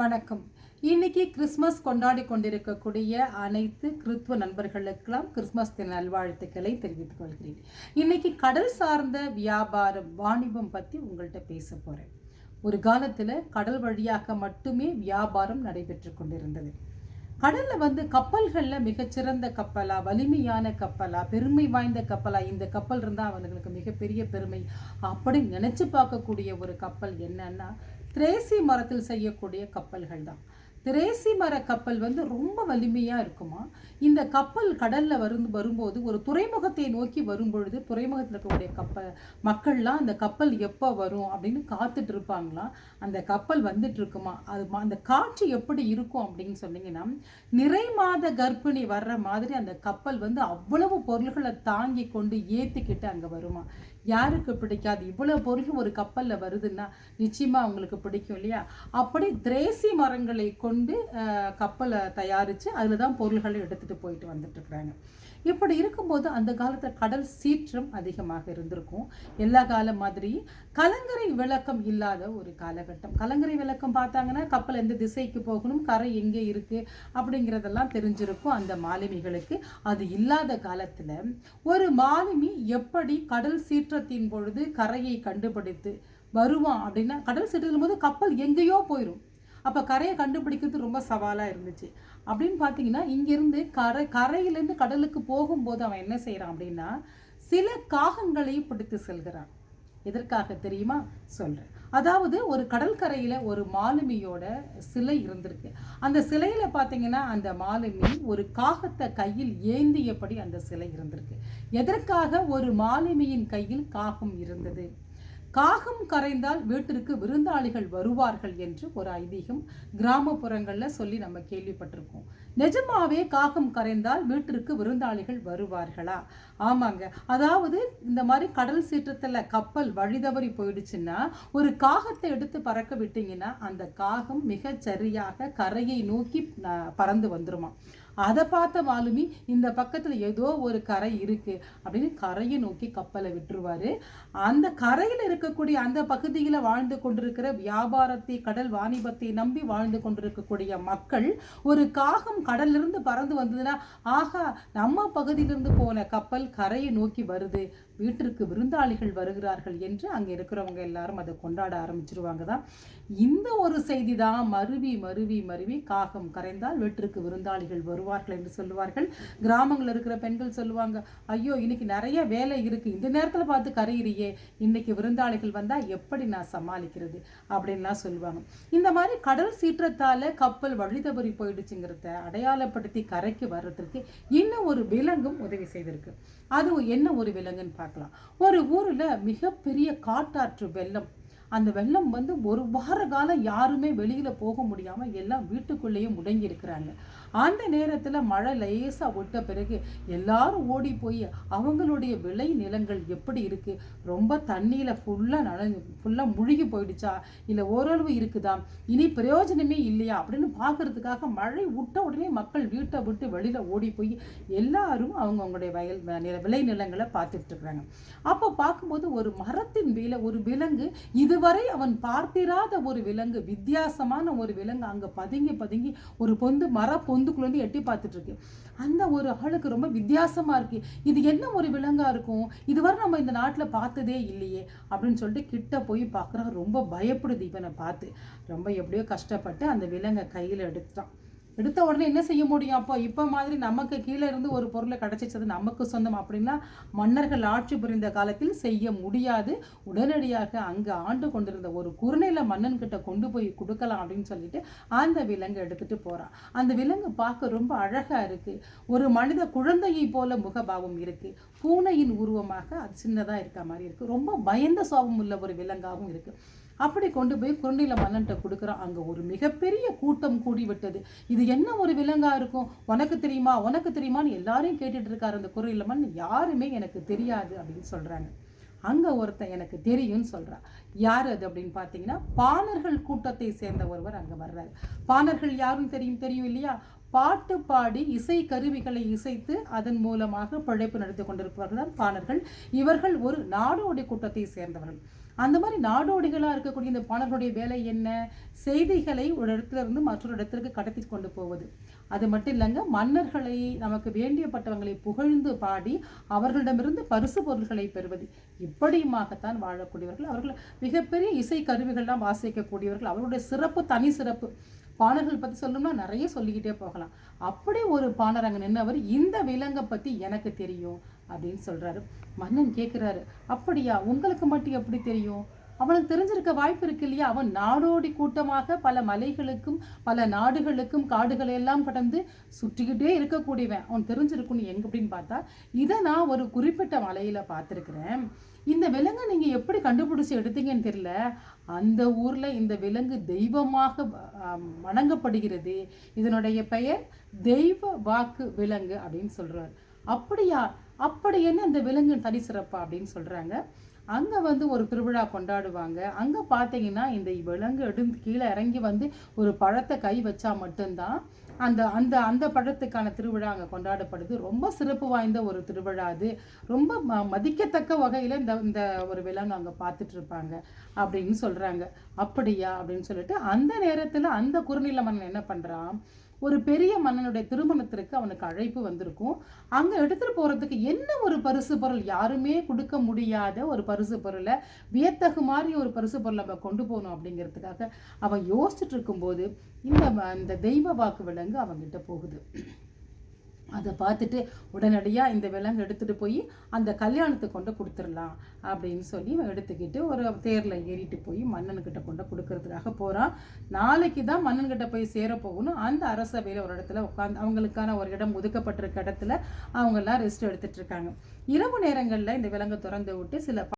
வணக்கம். இன்னைக்கு கிறிஸ்மஸ் கொண்டாடி கொண்டிருக்கக்கூடிய அனைத்து கிறிஸ்துவ நண்பர்களுக்கெல்லாம் கிறிஸ்மஸ் தின நல்வாழ்த்துக்களை தெரிவித்துக் கொள்கிறேன். இன்னைக்கு கடல் சார்ந்த வியாபாரம் வாணிபம் பற்றி உங்கள்கிட்ட பேச போகிறேன் ஒரு காலத்தில் கடல் வழியாக மட்டுமே வியாபாரம் நடைபெற்று கொண்டிருந்தது. கடலில் வந்து கப்பல்களில் மிகச்சிறந்த கப்பலா வலிமையான கப்பலா பெருமை வாய்ந்த கப்பலா இந்த கப்பல் இருந்தால் அவங்களுக்கு மிகப்பெரிய பெருமை. அப்படின்னு நினச்சி பார்க்கக்கூடிய ஒரு கப்பல் என்னன்னா திரேசி மரத்தில் செய்யக்கூடிய கப்பல்கள் தான். திரேசி மர கப்பல் வந்து ரொம்ப வலிமையாக இருக்குமா? இந்த கப்பல் கடலில் வரும் வரும்போது ஒரு துறைமுகத்தை நோக்கி வரும்பொழுது துறைமுகத்தில் இருக்கக்கூடிய கப்பல் மக்கள்லாம் அந்த கப்பல் எப்போ வரும் அப்படின்னு காத்துட்டு இருப்பாங்களாம் அந்த கப்பல் வந்துட்டு இருக்குமா? அது அந்த காட்சி எப்படி இருக்கும் அப்படின்னு சொன்னீங்கன்னா நிறை மாத கர்ப்பிணி வர்ற மாதிரி அந்த கப்பல் வந்து அவ்வளவு பொருள்களை தாங்கி கொண்டு ஏற்றிக்கிட்டு அங்கே வருமா? யாருக்கு பிடிக்காது? இவ்வளோ பொருள் ஒரு கப்பலில் வருதுன்னா நிச்சயமாக அவங்களுக்கு பிடிக்கும் இல்லையா? அப்படி திரேசி மரங்களை கொண்டு கப்பலை தயாரித்து அதில் தான் பொருள்களை எடுத்துகிட்டு போயிட்டு வந்துட்டு இருக்கிறாங்க. இப்படி இருக்கும்போது அந்த காலத்தில் கடல் சீற்றம் அதிகமாக இருந்திருக்கும். எல்லா காலம் மாதிரி கலங்கரை விளக்கம் இல்லாத ஒரு காலகட்டம். கலங்கரை விளக்கம் பார்த்தாங்கன்னா கப்பல் எந்த திசைக்கு போகணும் கரை எங்கே இருக்குது அப்படிங்கிறதெல்லாம் தெரிஞ்சிருக்கும் அந்த மாலுமிகளுக்கு. அது இல்லாத காலத்தில் ஒரு மாலுமி எப்படி கடல் சீற்றத்தின் பொழுது கரையை கண்டுபிடித்து வருவான் அப்படின்னா கடல் சீற்றத்தின் போது கப்பல் எங்கேயோ போயிடும் அப்போ கரையை கண்டுபிடிக்கிறது ரொம்ப சவாலாக இருந்துச்சு. அப்படின்னு பார்த்தீங்கன்னா இங்கேருந்து கரை கரையிலேருந்து கடலுக்கு போகும்போது அவன் என்ன செய்கிறான் அப்படின்னா சில காகங்களை பிடித்து செல்கிறான். எதற்காக தெரியுமா? சொல்கிறேன் அதாவது ஒரு கடற்கரையில் ஒரு மாலுமியோட சிலை இருந்திருக்கு. அந்த சிலையில் பார்த்தீங்கன்னா அந்த மாலுமி ஒரு காகத்தை கையில் ஏந்தியபடி அந்த சிலை இருந்திருக்கு. எதற்காக ஒரு மாலுமியின் கையில் காகம் இருந்தது? காகம் கரைந்தால் வீட்டிற்கு விருந்தாளிகள் வருவார்கள் என்று ஒரு ஐதீகம் கிராமப்புறங்களில் சொல்லி நம்ம கேள்விப்பட்டிருக்கோம். நிஜமாவே காகம் கரைந்தால் வீட்டிற்கு விருந்தாளிகள் வருவார்களா? ஆமாங்க. அதாவது இந்த மாதிரி கடல் சீற்றத்தில் கப்பல் வழிதவறி போயிடுச்சுன்னா ஒரு காகத்தை எடுத்து பறக்க விட்டீங்கன்னா அந்த காகம் மிகச்சரியாக கரையை நோக்கி பறந்து வந்துருமா அதை பார்த்த மாலுமி இந்த பக்கத்தில் ஏதோ ஒரு கரை இருக்குது அப்படின்னு கரையை நோக்கி கப்பலை விட்டுருவார். அந்த கரையில் இருக்கக்கூடிய அந்த பகுதியில் வாழ்ந்து கொண்டிருக்கிற வியாபாரத்தை கடல் வாணிபத்தை நம்பி வாழ்ந்து கொண்டிருக்கக்கூடிய மக்கள் ஒரு காகம் கடலிருந்து பறந்து வந்ததுன்னா ஆகா நம்ம பகுதியிலிருந்து போன கப்பல் கரையை நோக்கி வருது வீட்டிற்கு விருந்தாளிகள் வருகிறார்கள் என்று அங்கே இருக்கிறவங்க எல்லாரும் அதை கொண்டாட ஆரம்பிச்சிருவாங்க தான். இந்த ஒரு செய்தி தான் மருவி மருவி மருவி காகம் கரைந்தால் வீட்டிற்கு விருந்தாளிகள் வரும் வருவார்கள் என்று சொல்லுவார்கள். கிராமங்களில் இருக்கிற பெண்கள் சொல்லுவாங்க ஐயோ இன்னைக்கு நிறைய வேலை இருக்கு. இந்த நேரத்தில் பார்த்து கரையிறியே. இன்னைக்கு விருந்தாளிகள் வந்தா எப்படி நான் சமாளிக்கிறது? அப்படின்லாம் சொல்லுவாங்க. இந்த மாதிரி கடல் சீற்றத்தால கப்பல் வழி தவறி போயிடுச்சுங்கிறத அடையாளப்படுத்தி கரைக்கு வர்றதுக்கு இன்னும் ஒரு விலங்கும் உதவி செய்திருக்கு. அது என்ன ஒரு விலங்குன்னு பார்க்கலாம். ஒரு ஊர்ல மிகப்பெரிய காட்டாற்று வெள்ளம் அந்த வெள்ளம் வந்து ஒரு வார காலம் யாருமே வெளியில் போக முடியாமல் எல்லாம் வீட்டுக்குள்ளேயே முடங்கி இருக்கிறாங்க. அந்த நேரத்தில் மழை லேசாக விட்ட பிறகு எல்லாரும் ஓடி போய் அவங்களுடைய விளை நிலங்கள் எப்படி இருக்குது ரொம்ப தண்ணியில் ஃபுல்லாக நனைஞ்சு ஃபுல்லாக முழுகி போயிடுச்சா? இல்லை ஓரளவு இருக்குதா? இனி பிரயோஜனமே இல்லையா? அப்படின்னு பார்க்கறதுக்காக மழை விட்ட உடனே மக்கள் வீட்டை விட்டு வெளியில் ஓடி போய் எல்லாரும் அவங்கவுங்களுடைய வயல் விளை நிலங்களை பார்த்துட்டு இருக்கிறாங்க. அப்போ பார்க்கும்போது ஒரு மரத்தின் மேலே ஒரு விலங்கு இது இதுவரை அவன் பார்த்திராத ஒரு விலங்கு வித்தியாசமான ஒரு விலங்கு அங்கே பதுங்கி பதுங்கி ஒரு பொந்து மர பொந்துக்குள்ளேருந்து எட்டி பார்த்துட்டு இருக்கு அந்த ஒரு ஆளுக்கு ரொம்ப வித்தியாசமாக இருக்கு. இது என்ன ஒரு விலங்காக இருக்கும்? இதுவரை நம்ம இந்த நாட்டில் பார்த்ததே இல்லையே அப்படின்னு சொல்லிட்டு கிட்ட போய் பார்க்குறான் ரொம்ப பயப்படுது இவனை பார்த்து. ரொம்ப எப்படியோ கஷ்டப்பட்டு அந்த விலங்கை கையில் எடுத்துட்டான். எடுத்த உடனே என்ன செய்ய முடியும்? அப்போ இப்போ மாதிரி நமக்கு கீழே இருந்து ஒரு பொருளை கிடச்சிச்சது நமக்கு சொந்தம் அப்படின்னா மன்னர்கள் ஆட்சி புரிந்த காலத்தில் செய்ய முடியாது. உடனடியாக அங்கு ஆண்டு கொண்டிருந்த ஒரு குறுநில மன்னன் கிட்ட கொண்டு போய் கொடுக்கலாம் அப்படின்னு சொல்லிட்டு அந்த விலங்கை எடுத்துட்டு போகிறான் அந்த விலங்கு பார்க்க ரொம்ப அழகாக இருக்குது ஒரு மனித குழந்தையை போல முகபாவம் இருக்குது பூனையின் உருவமாக அது சின்னதாக இருக்க மாதிரி இருக்குது ரொம்ப பயந்த சுவாபம் உள்ள ஒரு விலங்காகவும் இருக்குது அப்படி கொண்டு போய் குறுநில மன்னன்ட்ட கொடுக்குறான். அங்கே ஒரு மிகப்பெரிய கூட்டம் கூடி விட்டது இது என்ன ஒரு விலங்காக இருக்கும்? உனக்கு தெரியுமா? உனக்கு தெரியுமான்னு எல்லாரையும் கேட்டுட்டு இருக்காரு அந்த குறுநில மன்னன். யாருமே எனக்கு தெரியாது அப்படின்னு சொல்கிறாங்க அங்கே ஒருத்தன் எனக்கு தெரியும்னு சொல்கிறான் யார் அது அப்படின்னு பார்த்தீங்கன்னா பாணர்கள் கூட்டத்தை சேர்ந்த ஒருவர் அங்கே வர்றாரு. பாணர்கள் யாரும் தெரியும் தெரியும் இல்லையா? பாட்டு பாடி இசை கருவிகளை இசைத்து அதன் மூலமாக பிழைப்பு நடத்தி கொண்டிருப்பவர்கள் தான் பாணர்கள். இவர்கள் ஒரு நாடோடி கூட்டத்தை சேர்ந்தவர்கள். அந்த மாதிரி நாடோடிகளாக இருக்கக்கூடிய இந்த பாடல்களுடைய வேலை என்ன? செய்திகளை ஒரு இடத்துல இருந்து மற்றொரு இடத்திற்கு கடத்தி கொண்டு போவது. அது மட்டும் இல்லைங்க மன்னர்களை நமக்கு வேண்டியப்பட்டவங்களை புகழ்ந்து பாடி அவர்களிடமிருந்து பரிசு பொருள்களை பெறுவது. இப்படியுமாகத்தான் வாழக்கூடியவர்கள். அவர்கள் மிகப்பெரிய இசை கருவிகள்லாம் வாசிக்கக்கூடியவர்கள். அவர்களுடைய சிறப்பு தனி சிறப்பு. பாணர்கள் பற்றி சொல்லணும்னா நிறைய சொல்லிக்கிட்டே போகலாம். அப்படி ஒரு பாணர் அங்கே நின்றவர் இந்த விலங்கை பற்றி எனக்கு தெரியும். அப்படின்னு சொல்கிறாரு மன்னன் கேட்குறாரு அப்படியா? உங்களுக்கு மட்டும் எப்படி தெரியும்? அவனுக்கு தெரிஞ்சிருக்க வாய்ப்பு இருக்கு இல்லையா? அவன் நாடோடி கூட்டமாக பல மலைகளுக்கும் பல நாடுகளுக்கும் காடுகளை எல்லாம் கடந்து சுற்றிக்கிட்டே இருக்கக்கூடியவன். அவன் தெரிஞ்சிருக்குன்னு எங்க அப்படின்னு பார்த்தா இதை நான் ஒரு குறிப்பிட்ட மலையில பார்த்துருக்குறேன். இந்த விலங்கை நீங்க எப்படி கண்டுபிடிச்சு எடுத்தீங்கன்னு தெரியல. அந்த ஊர்ல இந்த விலங்கு தெய்வமாக வணங்கப்படுகிறது. இதனுடைய பெயர் தெய்வ வாக்கு விலங்கு அப்படின்னு சொல்றாரு. அப்படியா? அப்படி என்ன இந்த விலங்கு தனி சிறப்பா அப்படின்னு சொல்கிறாங்க அங்கே வந்து ஒரு திருவிழா கொண்டாடுவாங்க. அங்கே பார்த்தீங்கன்னா இந்த விலங்கு எடுந்து கீழே இறங்கி வந்து ஒரு பழத்தை கை வச்சா மட்டும்தான் அந்த அந்த அந்த பழத்துக்கான திருவிழா அங்கே கொண்டாடப்படுது. ரொம்ப சிறப்பு வாய்ந்த ஒரு திருவிழா அது. ரொம்ப ம- மதிக்கத்தக்க வகையில் இந்த இந்த ஒரு விலங்கு அங்கே பார்த்துட்ருப்பாங்க அப்படின்னு சொல்கிறாங்க அப்படியா? அப்படின்னு சொல்லிட்டு அந்த நேரத்தில் அந்த குறுநில மன்னன் என்ன பண்ணுறான் ஒரு பெரிய மன்னனுடைய திருமணத்திற்கு அவனுக்கு அழைப்பு வந்திருக்கும். அங்கே எடுத்துட்டு போகிறதுக்கு என்ன ஒரு பரிசு பொருள்? யாருமே கொடுக்க முடியாத ஒரு பரிசு பொருளை வியத்தகு மாதிரி ஒரு பரிசு பொருளை நம்ம கொண்டு போகணும் அப்படிங்கிறதுக்காக அவன் யோசிச்சுட்டு இருக்கும்போது இந்த இந்த தெய்வ வாக்கு விலங்கு அவன்கிட்ட போகுது. அதை பார்த்துட்டு உடனடியாக இந்த விலங்கு எடுத்துகிட்டு போய் அந்த கல்யாணத்தை கொண்டு கொடுத்துடலாம் அப்படின்னு சொல்லி எடுத்துக்கிட்டு ஒரு தேரில் ஏறிட்டு போய் மன்னன்கிட்ட கொண்டு கொடுக்கறதுக்காக போகிறான் நாளைக்கு தான் மன்னன்கிட்ட போய் சேர போகணும். அந்த அரசவையில் ஒரு இடத்துல உட்காந்து அவங்களுக்கான ஒரு இடம் ஒதுக்கப்பட்டிருக்க இடத்துல அவங்கெல்லாம் ரெஸ்ட் எடுத்துகிட்டு இருக்காங்க. இரவு நேரங்களில் இந்த விலங்கை திறந்து விட்டு சில